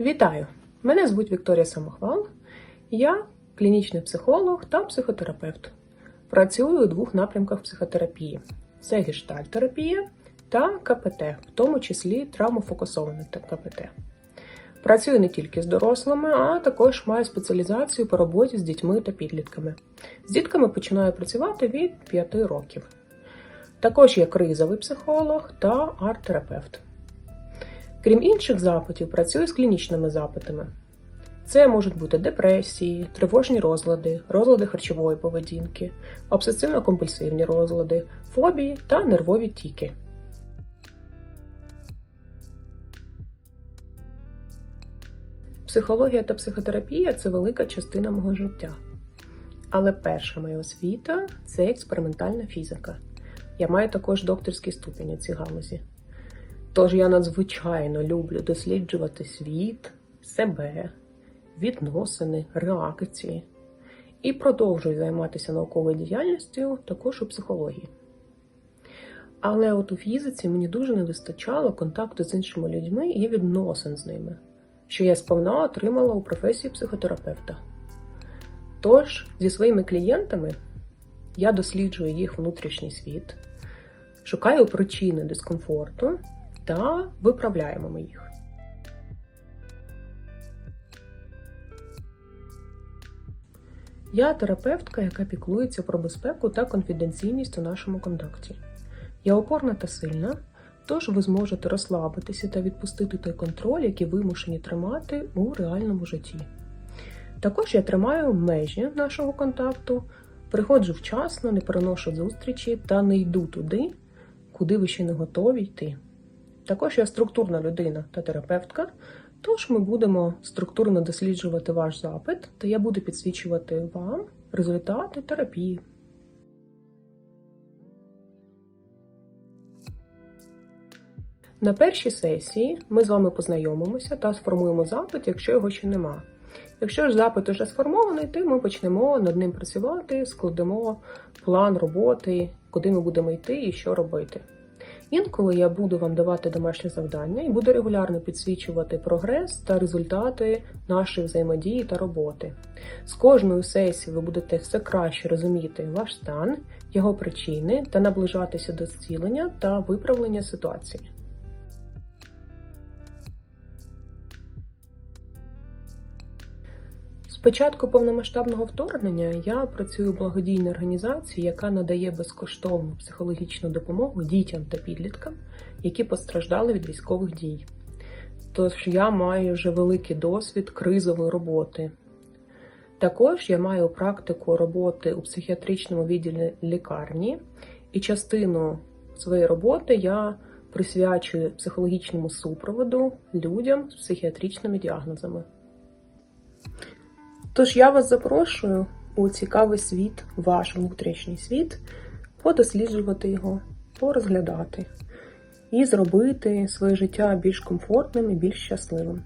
Вітаю! Мене звуть Вікторія Самохвал. Я клінічний психолог та психотерапевт. Працюю у двох напрямках психотерапії: це гештальтерапія та КПТ, в тому числі травмофокусоване КПТ. Працюю не тільки з дорослими, а також маю спеціалізацію по роботі з дітьми та підлітками. З дітками починаю працювати від 5 років. Також я кризовий психолог та арт-терапевт. Крім інших запитів, працюю з клінічними запитами. Це можуть бути депресії, тривожні розлади, розлади харчової поведінки, обсесивно-компульсивні розлади, фобії та нервові тіки. Психологія та психотерапія це велика частина мого життя. Але перша моя освіта це експериментальна фізика. Я маю також докторський ступінь у цій галузі. Тож я надзвичайно люблю досліджувати світ, себе, відносини, реакції і продовжую займатися науковою діяльністю також у психології. Але от у фізиці мені дуже не вистачало контакту з іншими людьми і відносин з ними, що я сповна отримала у професії психотерапевта. Тож, зі своїми клієнтами я досліджую їх внутрішній світ, шукаю причини дискомфорту та виправляємо ми їх. Я терапевтка, яка піклується про безпеку та конфіденційність у нашому контакті. Я опорна та сильна, тож ви зможете розслабитися та відпустити той контроль, який вимушені тримати у реальному житті. Також я тримаю межі нашого контакту, приходжу вчасно, не переношу зустрічі та не йду туди, куди ви ще не готові йти. Також я структурна людина та терапевтка, тож ми будемо структурно досліджувати ваш запит, та я буду підсвічувати вам результати терапії. На першій сесії ми з вами познайомимося та сформуємо запит, якщо його ще нема. Якщо ж запит уже сформований, то ми почнемо над ним працювати, складемо план роботи, куди ми будемо йти і що робити. Інколи я буду вам давати домашнє завдання і буду регулярно підсвічувати прогрес та результати нашої взаємодії та роботи. З кожною сесією ви будете все краще розуміти ваш стан, його причини та наближатися до зцілення та виправлення ситуації. Початку повномасштабного вторгнення я працюю у благодійній організації, яка надає безкоштовну психологічну допомогу дітям та підліткам, які постраждали від військових дій. Тож я маю вже великий досвід кризової роботи. Також я маю практику роботи у психіатричному відділі лікарні, і частину своєї роботи я присвячую психологічному супроводу людям з психіатричними діагнозами. Тож я вас запрошую у цікавий світ, ваш внутрішній світ, подосліджувати його, порозглядати і зробити своє життя більш комфортним і більш щасливим.